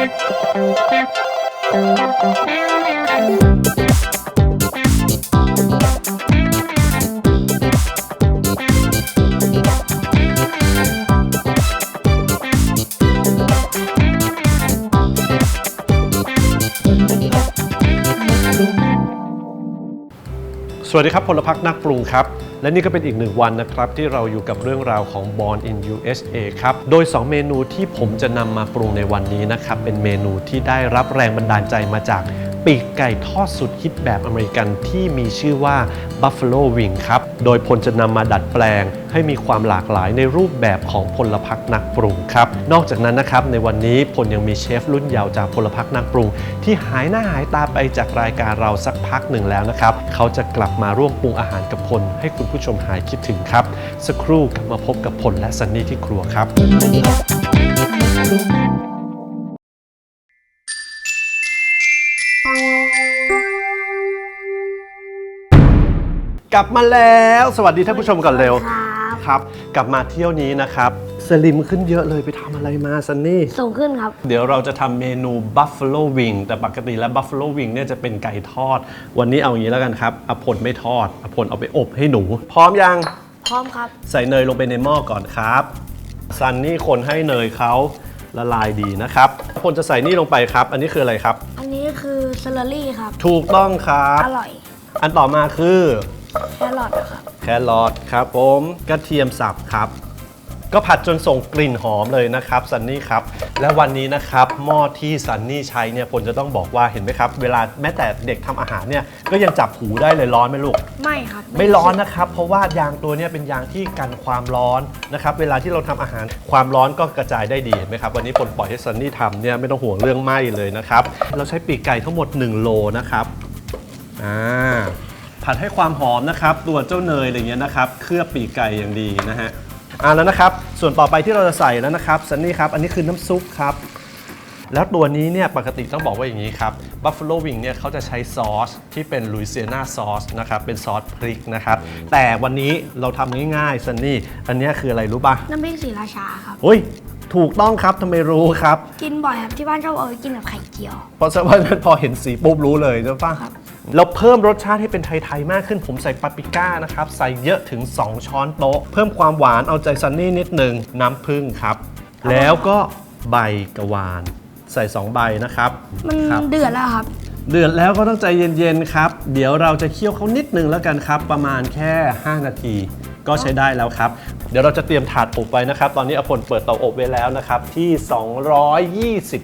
Thank you. สวัสดีครับพลพักนักปรุงครับ และนี่ก็เป็นอีกหนึ่งวันนะครับ ที่เราอยู่กับเรื่องราวของ Born in USA ครับ โดย 2 เมนูที่ผมจะนำมาปรุงในวันนี้นะครับ เป็นเมนูที่ได้รับแรงบันดาลใจมาจาก ปีกไก่ทอดสุดฮิตแบบอเมริกันที่มีชื่อว่า Buffalo Wing ครับ โดยพลจะนำมาดัดแปลง ให้มีความหลากหลายในรูปแบบของพลพักนักปรุงครับ นอกจากนั้นนะครับในวันนี้พลยังมีเชฟรุ่นเยาว์จากพลพักนักปรุง ที่หายหน้าหายตาไปจากรายการเราสักพักหนึ่งแล้วนะครับ เขาจะกลับมาร่วมปรุงอาหารกับพลให้คุณผู้ชมหายคิดถึงครับ สักครู่กลับมาพบกับพลและซันนี่ที่ครัวครับ กลับมาแล้ว สวัสดีท่านผู้ชมก่อนเร็วครับครับ กลับมาเที่ยวนี้นะครับสลิมขึ้นเยอะเลยไปทำอะไรมาซันนี่ สูงขึ้นครับ เดี๋ยวเราจะทำเมนู Buffalo Wing แต่ปกติแล้ว Buffalo Wing เนี่ยจะเป็นไก่ทอด วันนี้เอาอย่างนี้แล้วกันครับอภลไม่ทอดอภลเอาไปอบให้หนู พร้อมยัง พร้อมครับ ใส่เนยลงไปในหม้อก่อนครับซันนี่คนให้เนยเขาละลายดีนะครับอภลจะใส่นี่ลงไปครับ อันนี้คืออะไรครับ อันนี้คือเซลลรี่ครับ ถูกต้องครับ อร่อย อันต่อมาคือแครอทนะครับแครอทครับผมกระเทียมสับครับ ก็ผัดจนส่งกลิ่นหอมเลยนะครับซันนี่ครับ และวันนี้นะครับหม้อที่ซันนี่ใช้เนี่ยผมจะต้องบอกว่าเห็นไหมครับ เวลาแม้แต่เด็กทำอาหารเนี่ยก็ยังจับหูได้เลยร้อนไหมลูก ไม่ครับไม่ร้อนนะครับ เพราะว่ายางตัวเนี้เป็นยางที่กันความร้อนนะครับ เวลาที่เราทำอาหารความร้อนก็กระจายได้ดีเห็นไหมครับวันนี้ปลปล่อยให้ซันนี่ทำเนี่ยไม่ต้องห่วงเรื่องไหม้เลยนะครับ เราใช้ปีกไก่ทั้งหมด 1 โลนะครับอ่า ผัดให้ความหอมนะครับ ตัวเจ้าเนยอะไรเงี้ยนะครับ เคลือบปีกไก่อย่างดีนะฮะอ่าแล้วนะครับ ส่วนต่อไปที่เราจะใส่แล้วนะครับซันนี่ครับ อันนี้คือน้ำซุปครับ แล้วตัวนี้เนี่ยปกติต้องบอกว่าอย่างนี้ครับ Buffalo Wing เนี่ยเขาจะใช้ซอสที่เป็น Louisiana Sauce นะครับเป็นซอสพริกนะครับ แต่วันนี้เราทำง่ายๆซันนี่ อันเนี้ยคืออะไรรู้ป่ะน้ำพริกสีราชาครับเฮ้ยถูกต้องครับทำไมรู้ครับ กินบ่อยครับที่บ้านชอบเอาไปกินกับไข่เจียวเพราะฉะนั้นพอเห็นสีปุ๊บรู้เลยใช่ปะครับ เราเพิ่มรสชาติให้เป็นไทยๆมากขึ้นผมใส่ปาปริก้านะครับ ใส่เยอะถึง 2 ช้อนโต๊ะ เพิ่มความหวานเอาใจซันนี่นิดหนึ่งน้ำผึ้งครับ แล้วก็ใบกะวาน ใส่ 2 ใบนะครับมันครับเดือดแล้วครับ เดือดแล้วก็ต้องใจเย็นๆครับ เดี๋ยวเราจะเคี่ยวเขานิดนึงแล้วกันครับ ประมาณแค่ 5 นาที ก็ใช้ได้แล้วครับ เดี๋ยวเราจะเตรียมถาดอบไว้นะครับ ตอนนี้อภลเปิดเตาอบไว้แล้วนะครับ ที่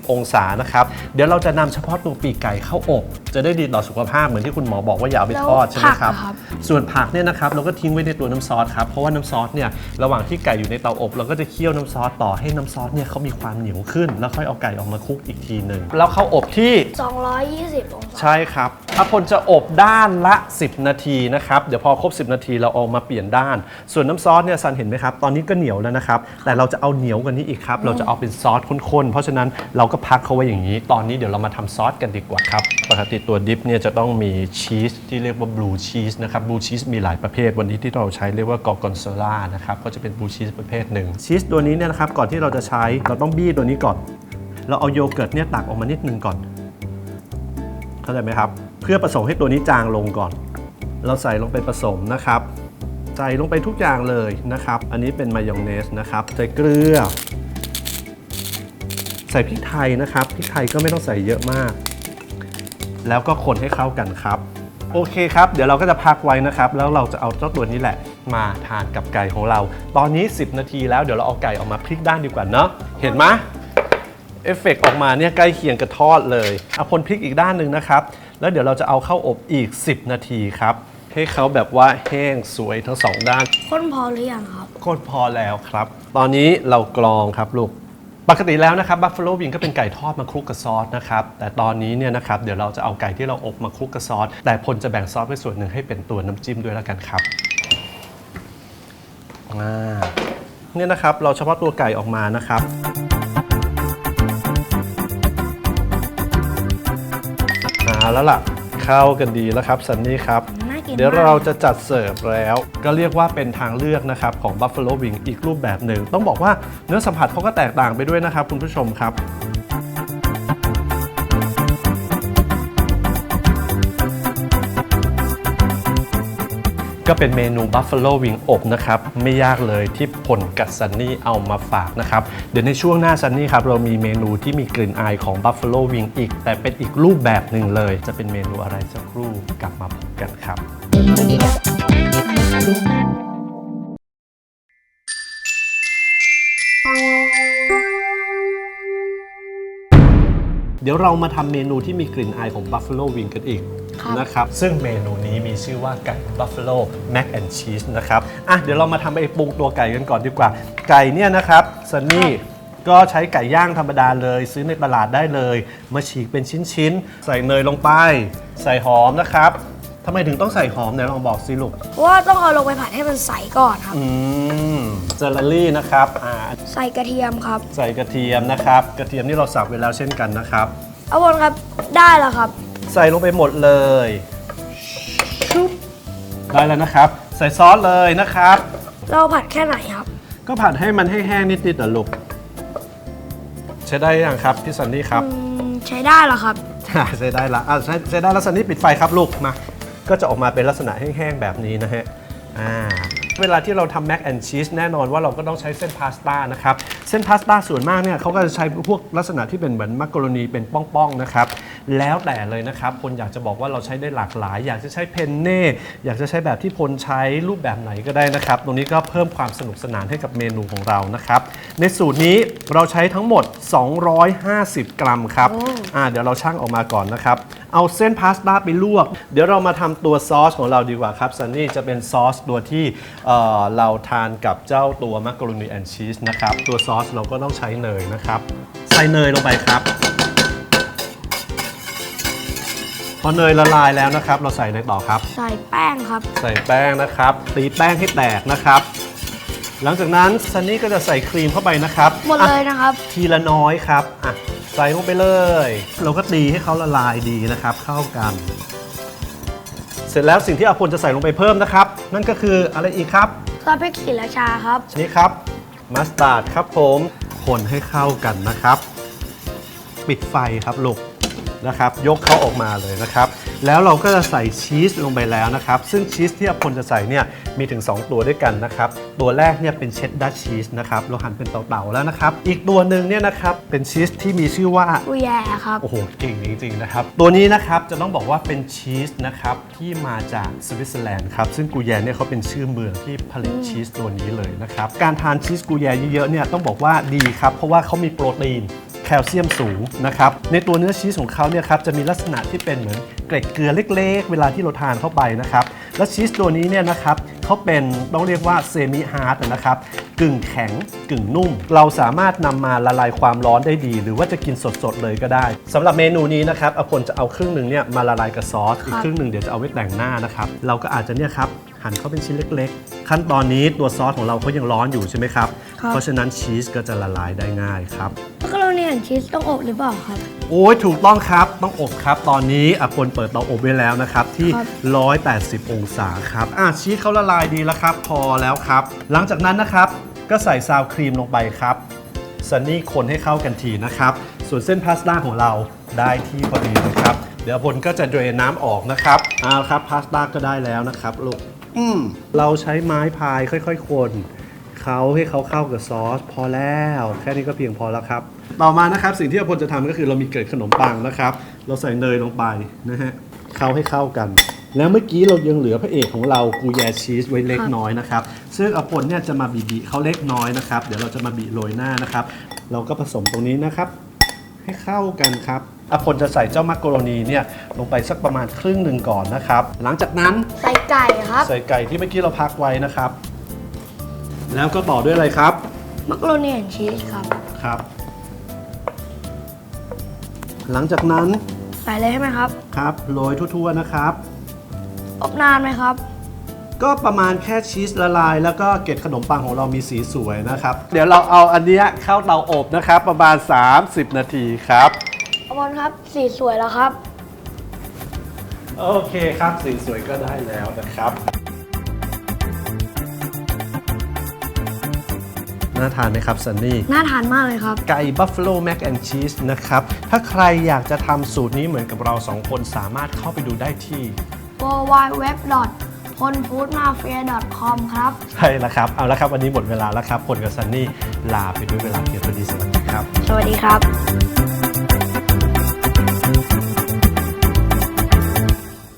220 องศานะครับ เดี๋ยวเราจะนำเฉพาะตัวปีกไก่เข้าอบ จะได้ดีต่อสุขภาพเหมือนที่คุณหมอบอกว่าอย่าเอาไปทอดแล้วใช่ไหมครับผักอะครับ ส่วนผักเนี่ยนะครับเราก็ทิ้งไว้ในตัวน้ำซอสครับ เพราะว่าน้ำซอสเนี่ยระหว่างที่ไก่อยู่ในเตาอบ เราก็จะเคี่ยวน้ำซอสต่อให้น้ำซอสเนี่ยเขามีความเหนียวขึ้น แล้วค่อยเอาไก่ออกมาคลุกอีกทีหนึ่งแล้วเข้าอบที่ 220 องศาใช่ครับอภพลจะอบด้านละ 10 นาทีนะครับเดี๋ยวพอครบ 10 นาทีเราเอามาเปลี่ยนด้าน ส่วนน้ำซอสเนี่ยซันเห็นไหมครับตอนนี้ก็เหนียวแล้วนะครับแต่เราจะเอาเหนียวกว่านี้อีกครับเราจะเอาเป็นซอสข้นๆเพราะฉะนั้นเราก็พักเขาไว้อย่างนี้ ตอนนี้เดี๋ยวเรามาทำซอสกันดีกว่าครับปกติตัวดิฟเนี่ยจะต้องมีชีสที่เรียกว่าบลูชีสนะครับบลูชีสมีหลายประเภท วันนี้ที่เราใช้เรียกว่ากอร์กอนโซล่านะครับก็จะเป็นบลูชีสประเภทหนึ่งชีสตัวนี้เนี่ยนะครับก่อนที่เราจะใช้เราต้องบี้ตัวนี้ก่อน เราเอาโยเกิร์ตเนี่ยตักออกมานิดนึงก่อน เข้าใจไหมครับ เพื่อผสมให้ตัวนี้จางลงก่อน เราใส่ลงไปผสมนะครับใส่ลงไปทุกอย่างเลยนะครับ อันนี้เป็นมายองเนสนะครับ ใส่เกลือ ใส่พริกไทยนะครับ พริกไทยก็ไม่ต้องใส่เยอะมาก แล้วก็คนให้เข้ากันครับ โอเคครับ เดี๋ยวเราก็จะพักไว้นะครับ แล้วเราจะเอาเจ้าตัวนี้แหละ มาทานกับไก่ของเรา ตอนนี้ 10 นาทีแล้วเดี๋ยวเราเอาไก่ออกมาพลิกด้านดีกว่าเนาะเห็นไหมเอฟเฟกต์ออกมาเนี่ยใกล้เคียงกับทอดเลยเอาพลพลิกอีกด้านหนึ่งนะครับ แล้วเดี๋ยวเราจะเอาเข้าอบอีก 10 นาทีครับ ให้เขาแบบว่าแห้งสวยทั้งสองด้านข้นพอหรือยังครับก็พอแล้วครับ ตอนนี้เรากรองครับลูก ปกติแล้วนะครับบัฟฟ a โลวิงก็เป็นไก่ทอดมาคลุกกับซอสนะครับ แต่ตอนนี้เนี่ยนะครับเดี๋ยวเราจะเอาไก่ที่เราอบมาคลุกกับซอส แต่พลจะแบ่งซอสไว้ส่วนหนึ่งให้เป็นตัวน้ำจิ้มด้วยแล้วกันครับอ่าเนี่ยนะครับเราเฉพาะตัวไก่ออกมานะครับเอาแล้วล่ะเข้ากันดีแล้วครับซันนี่ครับ เดี๋ยวมากเราจะจัดเสิร์ฟแล้ว ก็เรียกว่าเป็นทางเลือกนะครับของ Buffalo Wing อีกรูปแบบหนึ่ง ต้องบอกว่าเนื้อสัมผัสเขาก็แตกต่างไปด้วยนะครับคุณผู้ชมครับ ก็เป็นเมนู Buffalo Wing อบนะครับ ไม่ยากเลยที่ผลกับซันนี่เอามาฝากนะครับ เดี๋ยวในช่วงหน้าซันนี่ครับ เรามีเมนูที่มีกลิ่นอายของ Buffalo Wing อีก แต่เป็นอีกรูปแบบหนึ่งเลย จะเป็นเมนูอะไรสักครู่กลับมาพบกันครับ เดี๋ยวเรามาทำเมนูที่มีกลิ่นอายของ Buffalo Wing กันอีก นะครับซึ่งเมนูนี้มีชื่อว่าไก่ Buffalo Mac and Cheese นะครับอะเดี๋ยวเรามาทำไอ้ปรุงตัวไก่กันก่อนดีกว่า ไก่เนี่ยนะครับซันนี่ก็ใช้ไก่ย่างธรรมดาเลย ซื้อในตลาดได้เลย มาฉีกเป็นชิ้นๆ ใส่เนยลงไป ใส่หอมนะครับทำไมถึงต้องใส่หอมเนี่ยลองบอกสิลูกเพราะว่าต้องเอาลงไปผัดให้มันใสก่อนครับ อืมเจลลี่นะครับอ่าใส่กระเทียมครับ ใส่กระเทียมนะครับ กระเทียมนี่เราสับไว้แล้วเช่นกันนะครับ เอาบนครับได้แล้วครับ ใส่ลงไปหมดเลยชุบได้แล้วนะครับ ใส่ซอสเลยนะครับ เราผัดแค่ไหนครับ ก็ผัดให้มันแห้งๆนิดๆอะลูกใช้ได้ยังครับพี่ซันนี่ครับ อืมใช้ได้แล้วครับใช้ได้ละอะใช้ใช้ได้แล้วซันนี่ปิดไฟครับลูกมา ก็จะออกมาเป็นลักษณะแห้งๆแบบนี้นะฮะ อ่า เวลาที่เราทำแม c แอนชีสแน่นอนว่าเราก็ต้องใช้เส้นพาสต้านะครับ เส้นพาสต้าส่วนมากเนี่ยเขาก็จะใช้พวกลักษณะที่เป็นเหมือนมักกะโรนีเป็นป้องๆนะครับ แล้วแต่เลยนะครับคนอยากจะบอกว่าเราใช้ได้หลากหลาย อยากจะใช้เพนเน่อยากจะใช้แบบที่พลใช้รูปแบบไหนก็ได้นะครับตรงนี้ก็เพิ่มความสนุกสนานให้กับเมนูของเรานะครับ ในสูตรนี้เราใช้ทั้งหมด 250 กรัมครับโอ้อ่าเดี๋ยวเราชั่งออกมาก่อนนะครับ เอาเส้นพาสต้าไปลวก เดี๋ยวเรามาทำตัวซอสของเราดีกว่าครับซันนี่จะเป็นซอสตัวที่เอ่อเราทานกับเจ้าตัวมักกะโรนีแอนชีสนะครับตัวซอสเราก็ต้องใช้เนยนะครับ ใส่เนยลงไปครับ พ อเนยละลายแล้วนะครับ เราใส่อะไรต่อครับ ใส่แป้งครับ ใส่แป้งนะครับ ตีแป้งให้แตกนะครับ หลังจากนั้นซันนี่ก็จะใส่ครีมเข้าไปนะครับหมดอะเลยนะครับ ทีละน้อยครับอะใส่ลงไปเลย เราก็ตีให้เขาละลายดีนะครับ เข้ากัน เสร็จแล้วสิ่งที่อาพลจะใส่ลงไปเพิ่มนะครับ นั่นก็คืออะไรอีกครับ ซอสพริกศรีราชาครับ นี่ครับมัสตาร์ดครับผมคนให้เข้ากันนะครับ ปิดไฟครับลูก นะครับ ยกเขาออกมาเลยนะครับ แล้วเราก็จะใส่ชีสลงไปแล้วนะครับ ซึ่งชีสที่อภพลจะใส่เนี่ยมีถึง 2 ตัวด้วยกันนะครับ ตัวแรกเนี่ยเป็นเชดดาร์ชีสนะครับ เราหั่นเป็นเต่าๆแล้วนะครับ อีกตัวหนึ่งเนี่ยนะครับเป็นชีสที่มีชื่อว่ากุยแย่ครับ โอ้โหเก่งจริงๆนะครับ ตัวนี้นะครับจะต้องบอกว่าเป็นชีสนะครับที่มาจากสวิตเซอร์แลนด์ครับ ซึ่งกูแยเนี่ยเขาเป็นชื่อเมืองที่ผลิตชีสตัวนี้เลยนะครับ การทานชีสกูแยเยอะๆเนี่ยต้องบอกว่าดีครับ เพราะว่าเขามีโปรตีน แคลเซียมสูงนะครับ ในตัวเนื้อชีสของเขาเนี่ยครับจะมีลักษณะที่เป็นเหมือนเกล็ดเกลือเล็กๆ เวลาที่เราทานเข้าไปนะครับ และชีสตัวนี้เนี่ยนะครับเขาเป็นต้องเรียกว่าเซมิฮาร์ดนะครับกึ่งแข็งกึ่งนุ่ม เราสามารถนำมาละลายความร้อนได้ดี หรือว่าจะกินสดๆเลยก็ได้สำหรับเมนูนี้นะครับอาพลจะเอาครึ่งหนึ่งเนี่ยมาละลายกับซอสอีกครึ่งหนึ่งเดี๋ยวจะเอาไว้แต่งหน้านะครับเราก็อาจจะเนี่ยครับหั่นเขาเป็นชิ้นเล็ก ๆ ขั้นตอนนี้ตัวซอสของเราเขายังร้อนอยู่ใช่ไหมครับครับเพราะฉะนั้นชีสก็จะละลายได้ง่ายครับ มักกะโรนีแอนชีสต้องอบหรือเปล่าครับ โอ้ยถูกต้องครับต้องอบครับ ตอนนี้อภพลเปิดเตาอบไว้แล้วนะครับ ที่ ครับ180 องศาครับอะชีสเขาละลายดีแล้วครับ พอแล้วครับ หลังจากนั้นนะครับ ก็ใส่ซาวครีมลงไปครับซันนี่คนให้เข้ากันทีนะครับ ส่วนเส้นพาสต้าของเราได้ที่พอดีนะครับ เดี๋ยวอภพลก็จะเดรนน้ำออกนะครับเอาละครับพาสต้าก็ได้แล้วนะครับลูกอืมเราใช้ไม้พายค่อยๆ คนเขาให้เขาเข้ากับซอส พอแล้ว แค่นี้ก็เพียงพอแล้วครับ ต่อมานะครับสิ่งที่อภพลจะทำก็คือเรามีเกล็ดขนมปังนะครับ เราใส่เนยลงไปนะฮะเข้าให้เข้ากัน แล้วเมื่อกี้เรายังเหลือพระเอกของเรากูแยชีสไว้เล็กน้อยนะครับ ซึ่งอภพลเนี่ยจะมาบีบีเขาเล็กน้อยนะครับ เดี๋ยวเราจะมาบีโรยหน้านะครับ เราก็ผสมตรงนี้นะครับ ให้เข้ากันครับอภพลจะใส่เจ้ามักกะโรนีเนี่ยลงไปสักประมาณครึ่งหนึ่งก่อนนะครับ หลังจากนั้นใส่ไก่ครับ ใส่ไก่ที่เมื่อกี้เราพักไว้นะครับ แล้วก็ต่อด้วยอะไรครับ มักกะโรนีแอนชีสครับครับ หลังจากนั้นใส่เลยใช่ไหมครับ ครับโรยทั่วๆนะครับ อบนานไหมครับ ก็ประมาณแค่ชีสละลาย แล้วก็เกล็ดขนมปังของเรามีสีสวยนะครับ เดี๋ยวเราเอาอันเนี้ยเข้าเตาอบนะครับ ประมาณ 30 นาทีครับเอาบอลครับ สีสวยแล้วครับ โอเคครับสีสวยก็ได้แล้วนะครับ น่าทานไหมครับซันนี่ น่าทานมากเลยครับ ไก่ Buffalo Mac and Cheese นะครับ ถ้าใครอยากจะทำสูตรนี้เหมือนกับเราสองคนสามารถเข้าไปดูได้ที่ w w w พลฟู้ดมาเฟีย .com ครับ ใช่แล้วครับ เอาละครับ วันนี้หมดเวลาแล้วครับพลกับซันนี่ลาไปด้วยเวลาเพียงเท่านี้สวัสดีครับ สวัสดีครับ